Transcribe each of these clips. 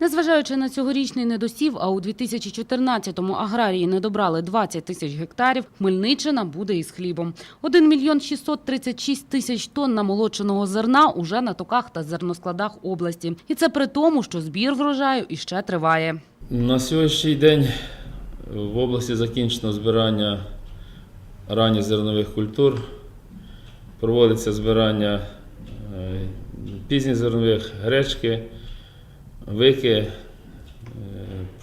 Незважаючи на цьогорічний недосів, а у 2014-му аграрії не добрали 20 тисяч гектарів, Хмельниччина буде із хлібом. 1 мільйон 636 тисяч тонн намолоченого зерна уже на токах та зерноскладах області. І це при тому, що збір врожаю іще триває. На сьогоднішній день в області закінчено збирання ранніх зернових культур. Проводиться збирання е, пізніх зернових гречки, вики, е,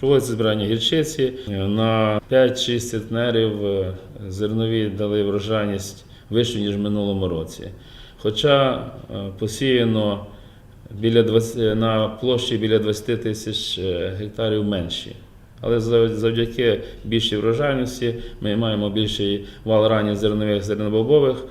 проводиться збирання гірчиці. На 5-6 центнерів е, зернові дали врожайність вищу, ніж в минулому році. Хоча е, посіяно біля 20, на площі біля 20 тисяч гектарів менші. Але завдяки більшій врожайності ми маємо більший вал ранніх зернових зернобобових.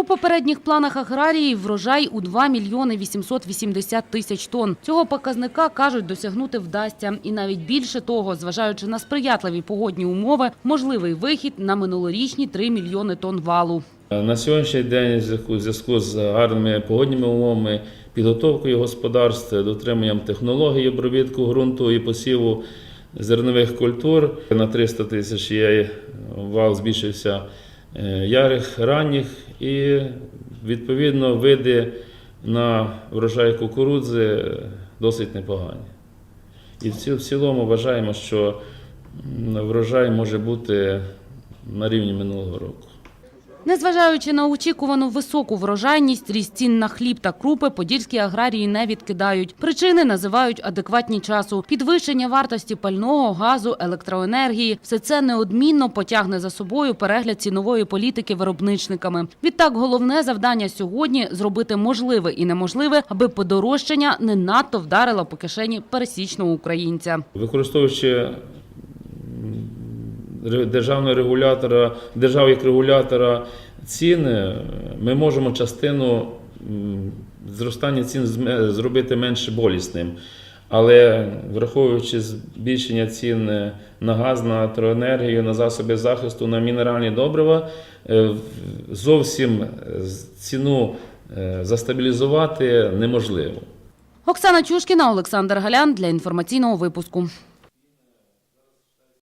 У попередніх планах аграріїв врожай у 2 мільйони 880 тисяч тонн. Цього показника, кажуть, досягнути вдасться. І навіть більше того, зважаючи на сприятливі погодні умови, можливий вихід на минулорічні 3 мільйони тонн валу. На сьогоднішній день в зв'язку- з гарними погодніми умовами, підготовкою господарств, дотриманням технології обробітку ґрунту і посіву зернових культур на 300 тисяч є вал збільшився ярих, ранніх і відповідно види на врожай кукурудзи е, досить непогані. І в цілому вважаємо, що врожай може бути на рівні минулого року. Незважаючи на очікувану високу врожайність, ріст цін на хліб та крупи, подільські аграрії не відкидають. Причини називають адекватні часу. Підвищення вартості пального, газу, електроенергії – все це неодмінно потягне за собою перегляд цінової політики виробничниками. Відтак, головне завдання сьогодні – зробити можливе і неможливе, аби подорожчання не надто вдарило по кишені пересічного українця. Використовуючи державного регулятора, державу як регулятора цін, е, ми можемо частину зростання цін зробити менш болісним. Але враховуючи збільшення цін на газ, на електроенергію, на засоби захисту, на мінеральні добрива, е, зовсім е, ціну е, застабілізувати неможливо. Оксана Чушкіна, Олександр Галян для інформаційного випуску.